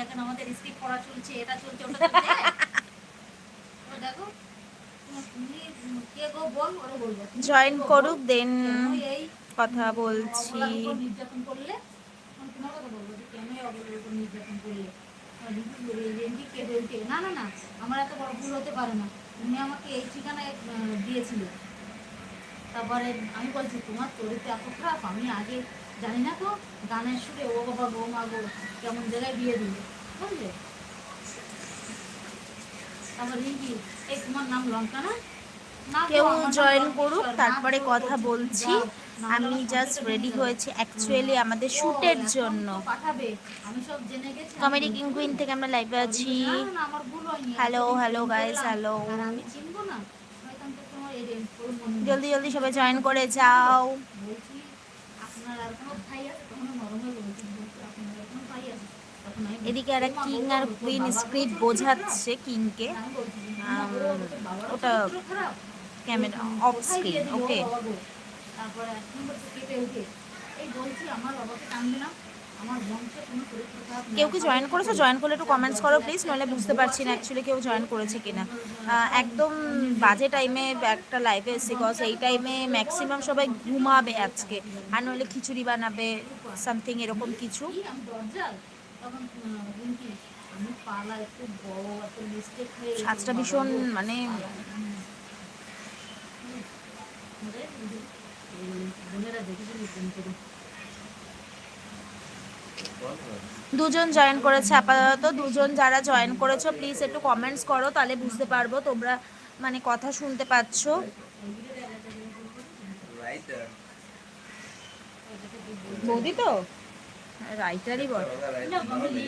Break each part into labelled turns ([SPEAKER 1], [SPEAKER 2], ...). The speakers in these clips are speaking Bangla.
[SPEAKER 1] দেখেন আমাদের স্ক্রিপ্ট পড়া চলছে এটা চলছে ওটা চলছে। দেখো তুমি তুমি
[SPEAKER 2] জয়েন করুক দেন কথা বলছি।
[SPEAKER 1] নির্যাতন করলে? তোমার কথা বলব যে কেন এই অবলার উপর নির্যাতন করলে? আর রিঙ্কি- রিঙ্কি কেঁদে উঠে, না না না আমার এত বড় ভুল হতে পারে না। উনি আমাকে এই ঠিকানায় দিয়েছিল। তারপরে আমি বলছি তোমার চরিত্র এত খারাপ আমি আগে জানি না তো গানের সুরে ও বাবা গো মা গো কেমন জায়গায় বিয়ে দিল বুঝলে? তারপর রিঙ্কি এই তোমার নাম লঙ্কা না?
[SPEAKER 2] কেউ জয়েন করুক তারপরে কথা বলছি। আমি জাস্ট রেডি হয়েছি অ্যাকচুয়ালি আমাদের শ্যুটের জন্য। কমেডি কিং কুইন থেকে আমরা লাইভে আছি।
[SPEAKER 1] রে- ওর মনে নেই।
[SPEAKER 2] জলদি জলদি সবাই জয়েন করে যাও। এদিকে আর কিং আর কুইন স্ক্রিপ্ট বোঝাচ্ছে কিংকে ওটা ক্যামেরা অফ স্ক্রিন ওকে?
[SPEAKER 1] তারপরে এখন বলছি, আমার বাবাকে টানবে না?
[SPEAKER 2] কেউ কি জয়েন করেছ? জয়েন করলে একটু কমেন্টস করো প্লিজ নইলে বুঝতে পারছি না অ্যাকচুয়ালি কেউ জয়েন করেছে কিনা। একদম বাজে টাইমে একটা লাইভে এসেছি কজ এই টাইমে ম্যাক্সিমাম সবাই ঘুমাবে আজকে। আর নইলে খিচুড়ি বানাবে সামথিং এরকম কিছু। সাজটা ভীষণ মানে
[SPEAKER 1] বোনেরা দেখেছিলি
[SPEAKER 2] দুজন জয়েন করেছে আপাতত। দুজন যারা জয়েন করেছ প্লিজ একটু কমেন্টস করো তাহলে বুঝতে পারব তোমরা মানে কথা শুনতে পাচ্ছ। বৌদি তো? রাইটারই বল
[SPEAKER 1] বলে,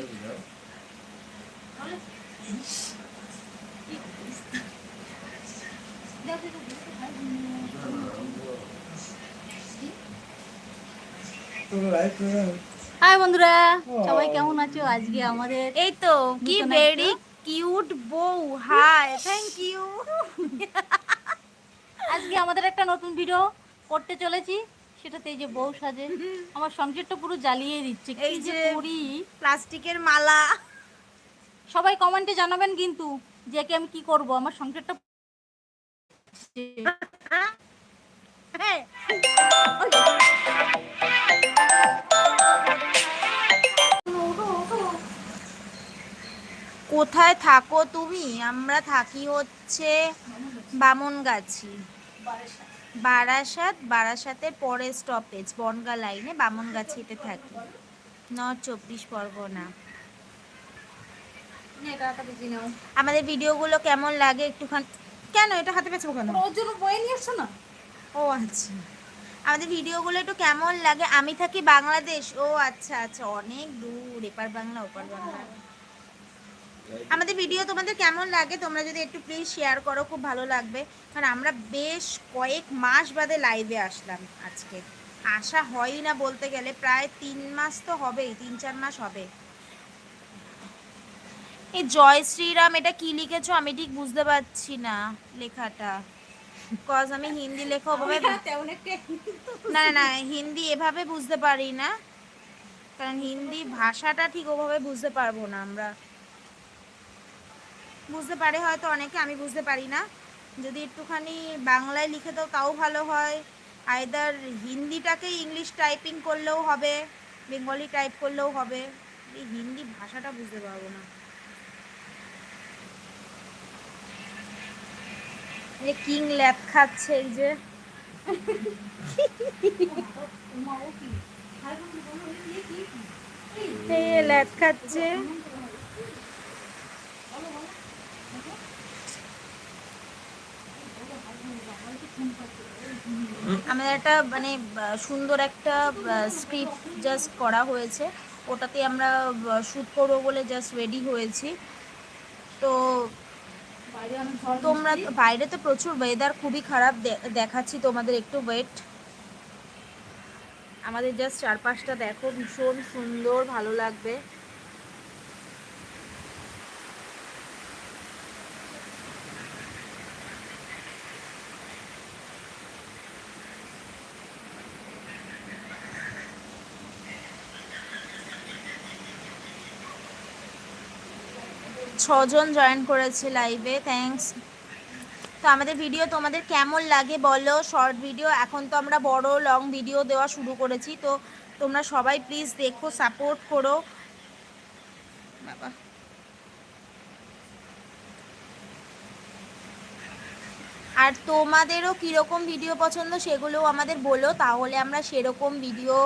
[SPEAKER 1] হাই বন্ধুরা। সবাই কেমন আছো? আজকে আমাদের
[SPEAKER 2] এই তো কি ভেরি কিউট বউ। হাই থ্যাংক ইউ
[SPEAKER 1] আজকে আমাদের একটা নতুন ভিডিও করতে চলেছি। সেটাতে এই যে বউ সাজে। আমার সংসারটা পুরো জ্বালিয়ে দিচ্ছে।
[SPEAKER 2] এই
[SPEAKER 1] যে
[SPEAKER 2] যে-
[SPEAKER 1] করি।
[SPEAKER 2] প্লাস্টিকের মালা।
[SPEAKER 1] সবাই কমেন্টে জানাবেন কিন্তু যে কি আমি কি করব? আমার সংসারটা
[SPEAKER 2] হ্যাঁ। কোথায় থাকো তুমি? আমরা থাকি হচ্ছে বামনগাছি। বারাসাত বারাসাতের পরের স্টপেজ বনগা লাইনে বামনগাছিতে থাকি। নর্থ চব্বিশ পরগনা। আমাদের ভিডিওগুলো কেমন লাগে একটুখানি কেন এটা হাতে পেছো কেন?
[SPEAKER 1] ওর জন্য বয়ে নিয়ে এসছো না?
[SPEAKER 2] ও আচ্ছা। আমাদের ভিডিওগুলো একটু কেমন লাগে? আমি থাকি বাংলাদেশ। ও আচ্ছা আচ্ছা অনেক দূর এপার বাংলা ওপার বাংলা। আমাদের ভিডিও তোমাদের কেমন লাগে? তোমরা যদি একটু প্লিজ শেয়ার করো খুব ভালো লাগবে। কারণ আমরা বেশ কয়েক মাস বাদে লাইভে আসলাম আজকে। আসা হয়ই না বলতে গেলে প্রায় তিন মাস তো হবেই তিন চার মাস হবে। এই জয় শ্রীরাম এটা কি লিখেছো? আমি ঠিক বুঝতে পারছি না লেখাটা। কজ আমি হিন্দি লেখা ওভাবে না না হিন্দি এভাবে বুঝতে পারি না। কারণ হিন্দি ভাষাটা ঠিক ওভাবে বুঝতে পারব না আমরা। বুঝতে পারে হয়তো অনেকে, আমি বুঝতে পারি না। যদি একটুখানি বাংলায় লিখে দাও তাও ভালো হয়। আইদার হিন্দিটাকে ইংলিশ টাইপিং করলেও হবে বেঙ্গলি টাইপ করলেও হবে। এই হিন্দি ভাষাটা বুঝতে পারব না। কিং ল্যাপ খাচ্ছে এই যে। ল্যাপ খাচ্ছে। আমাদের একটা মানে সুন্দর একটা স্ক্রিপ্ট জাস্ট করা হয়েছে। ওটাতে আমরা শ্যুট করব বলে জাস্ট রেডি হয়েছি। তো তোমরা, বাইরে তো প্রচুর ওয়েদার খুবই খারাপ দেখাচ্ছি তোমাদের একটু ওয়েট আমাদের জাস্ট চারপাশটা দেখো, ভীষণ সুন্দর, ভালো লাগবে। ছজন জয়েন করেছে লাইভে থ্যাঙ্কস তো আমাদের ভিডিও তোমাদের কেমন লাগে বলো? শর্ট ভিডিও এখন তো আমরা বড় লং ভিডিও দেওয়া শুরু করেছি, তো তোমরা সবাই প্লিজ দেখো সাপোর্ট করো। বাবা। আর তোমাদেরও কীরকম ভিডিও পছন্দ সেগুলোও আমাদের বলো, তাহলে আমরা সেরকম ভিডিও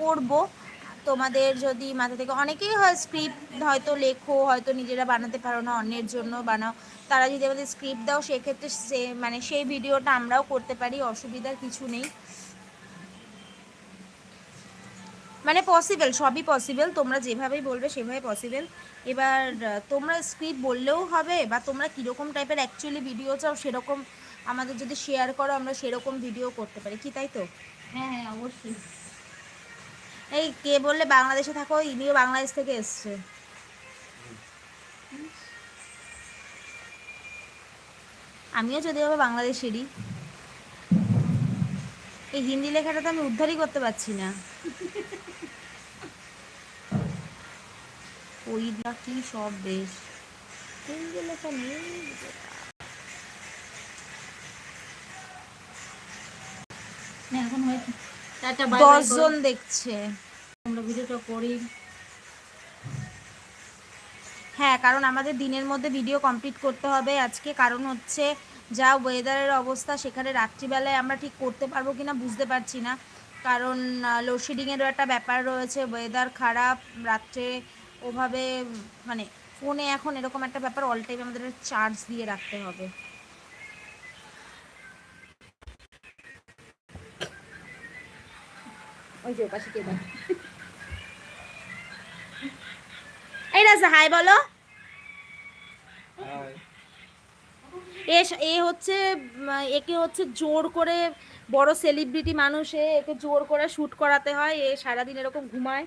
[SPEAKER 2] করব। তোমাদের যদি মাথা থেকে, অনেকেই হয় স্ক্রিপ্ট হয়তো লেখো, হয়তো নিজেরা বানাতে পারো না, অন্যের জন্য বানাও। তারা যদি আমাদের স্ক্রিপ্ট দাও, সেক্ষেত্রে সে মানে সেই ভিডিওটা আমরাও করতে পারি, অসুবিধার কিছু নেই। মানে পসিবল সবই পসিবল তোমরা যেভাবেই বলবে সেভাবে পসিবল এবার, তোমরা স্ক্রিপ্ট বললেও হবে, বা তোমরা কীরকম টাইপের অ্যাকচুয়ালি ভিডিও চাও, সেরকম আমাদের যদি শেয়ার করো, আমরা সেরকম ভিডিও করতে পারি। কি তাই তো?
[SPEAKER 1] হ্যাঁ হ্যাঁ অবশ্যই।
[SPEAKER 2] এই কে বললে বাংলাদেশে থাকো ইনিও বাংলাদেশ থেকে এসছে। আমিও যদি হবে বাংলাদেশেরই। এই হিন্দি লেখাটা তো আমি উদ্ধারই করতে পারছি না। ওই কি সব দেশ। হিন্দি লেখা নেই।
[SPEAKER 1] না এখন হয়েছে টাটা বাই বাই
[SPEAKER 2] দশ জন দেখছে।
[SPEAKER 1] ভিডিওটা করি।
[SPEAKER 2] হ্যাঁ কারণ আমাদের দিনের মধ্যে ভিডিও কমপ্লিট করতে হবে। আজকে কারণ হচ্ছে যা ওয়েদারের অবস্থা, সেখানে রাত্রিবেলায় আমরা ঠিক করতে পারব কিনা বুঝতে পারছি না। কারণ লোডশেডিংয়েরও একটা ব্যাপার রয়েছে ওয়েদার খারাপ, রাত্রে ওভাবে মানে ফোনে এখন এরকম একটা ব্যাপার অল টাইম আমাদের চার্জ দিয়ে রাখতে হবে।
[SPEAKER 1] ওই যে পাশে কে
[SPEAKER 2] এই রাজা হাই বলো। এ এ হচ্ছে একে হচ্ছে জোর করে বড় সেলিব্রিটি মানুষ এ একে জোর করে শ্যুট করাতে হয় এ সারাদিন এরকম ঘুমায়।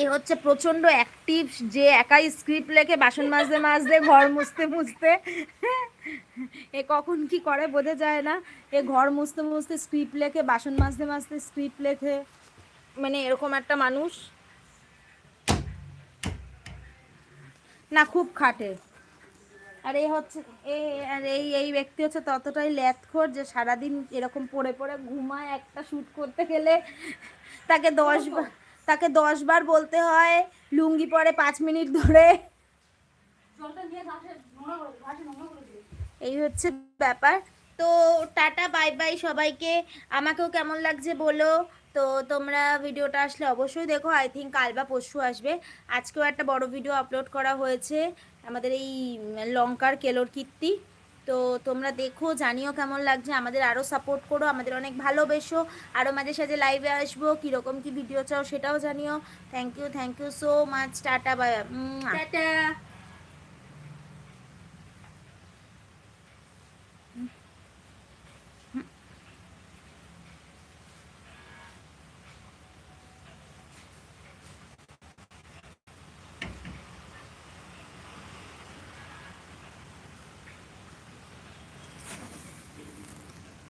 [SPEAKER 2] এ হচ্ছে প্রচণ্ড অ্যাক্টিভ যে একাই স্ক্রিপ্ট লেখে বাসন মাজতে মাজতে ঘর মুছতে মুছতে। এ কখন কি করে বোঝা যায় না এ ঘর মুছতে মুছতে স্ক্রিপ্ট লেখে বাসন মাজতে মাজতে স্ক্রিপ্ট লেখে। মানে এরকম একটা মানুষ। না খুব খাটে। আর এই হচ্ছে এই আর এই এই ব্যক্তি হচ্ছে ততটাই ল্যাথখোর যে সারাদিন এরকম পড়ে পড়ে ঘুমায় একটা শ্যুট করতে গেলে। তাকে দশ তাকে দশ বার বলতে হয় লুঙ্গি পরে পাঁচ মিনিট ধরে। এই হচ্ছে ব্যাপার। তো টাটা বাই বাই সবাইকে। আমাকেও কেমন লাগছে বলো। তো তোমরা ভিডিওটা আসলে অবশ্যই দেখো। আই থিঙ্ক কাল বা পরশু আসবে। আজকেও একটা বড় ভিডিও আপলোড করা হয়েছে আমাদের এই লঙ্কার কেলোর কীর্তি। তো তোমরা দেখো, জানিও কেমন লাগছে। আমাদের আরও সাপোর্ট করো, আমাদের অনেক ভালোবেসো। আরও মাঝে সাঝে লাইভে আসব। কীরকম কী ভিডিও চাও সেটাও জানিও। Thank you thank you so much tata bye
[SPEAKER 1] tata